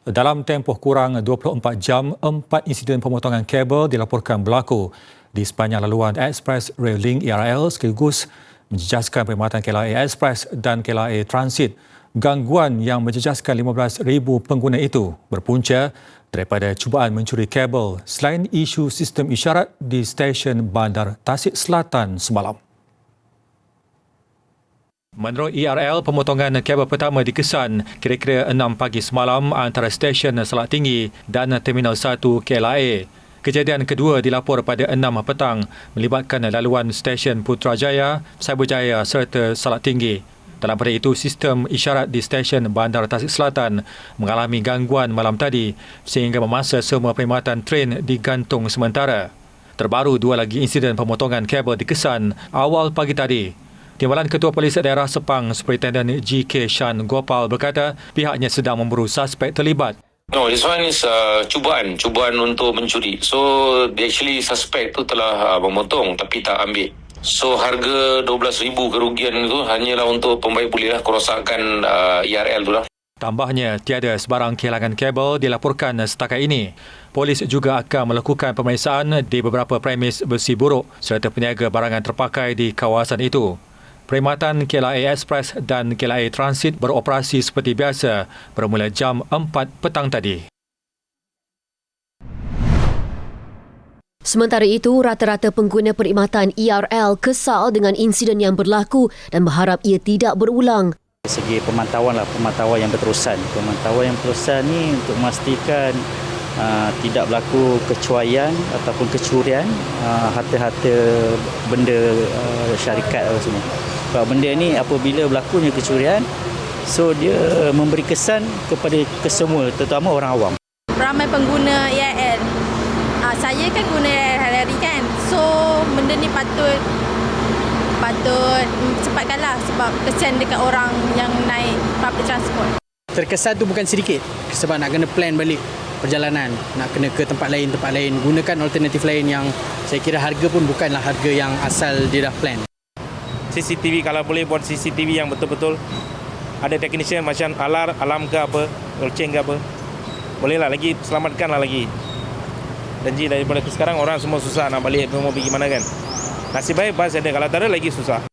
Dalam tempoh kurang 24 jam, empat insiden pemotongan kabel dilaporkan berlaku di sepanjang laluan Express Rail Link ERL sekaligus menjejaskan perkhidmatan KLIA Express dan KLIA Transit. Gangguan yang menjejaskan 15,000 pengguna itu berpunca daripada cubaan mencuri kabel selain isu sistem isyarat di stesen Bandar Tasik Selatan semalam. Menurut ERL, pemotongan kabel pertama dikesan kira-kira 6 pagi semalam antara stesen Salak Tinggi dan Terminal 1 KLIA. Kejadian kedua dilapor pada 6 petang melibatkan laluan stesen Putrajaya, Cyberjaya serta Salak Tinggi. Dalam pada itu, sistem isyarat di stesen Bandar Tasik Selatan mengalami gangguan malam tadi sehingga memasa semua perkhidmatan tren digantung sementara. Terbaru dua lagi insiden pemotongan kabel dikesan awal pagi tadi Timbalan Ketua Polis Daerah Sepang, Superintendent GK Shan Gopal berkata pihaknya sedang memburu suspek terlibat. No, this one is uh, cubaan, cubaan untuk mencuri. So, actually suspek tu telah uh, memotong tapi tak ambil. So, harga 12,000 kerugian itu hanyalah untuk pembaik pulih lah, kerosakan uh, ERL tu lah. Tambahnya, tiada sebarang kehilangan kabel dilaporkan setakat ini. Polis juga akan melakukan pemeriksaan di beberapa premis besi buruk serta peniaga barangan terpakai di kawasan itu. Perkhidmatan KLIA Express dan KLIA Transit beroperasi seperti biasa bermula jam 4 petang tadi. Sementara itu, rata-rata pengguna perkhidmatan ERL kesal dengan insiden yang berlaku dan berharap ia tidak berulang. Segi pemantauan lah, pemantauan yang berterusan. Pemantauan yang berterusan ni untuk memastikan uh, tidak berlaku kecuaian ataupun kecurian uh, harta-harta benda uh, syarikat atau semua. Sebab benda ni apabila berlakunya kecurian, so dia memberi kesan kepada kesemua, terutama orang awam. Ramai pengguna EIL. Uh, saya kan guna EIL hari-hari kan. So benda ni patut patut cepatkanlah sebab kesian dekat orang yang naik public transport. Terkesan tu bukan sedikit sebab nak kena plan balik perjalanan nak kena ke tempat lain tempat lain gunakan alternatif lain yang saya kira harga pun bukanlah harga yang asal dia dah plan CCTV kalau boleh buat CCTV yang betul-betul ada technician macam alar, alam ke apa, loceng ke apa. Bolehlah lagi selamatkanlah lagi. Janji daripada sekarang orang semua susah nak balik mau pergi mana kan. Nasib baik bas ada kalau tak ada lagi susah.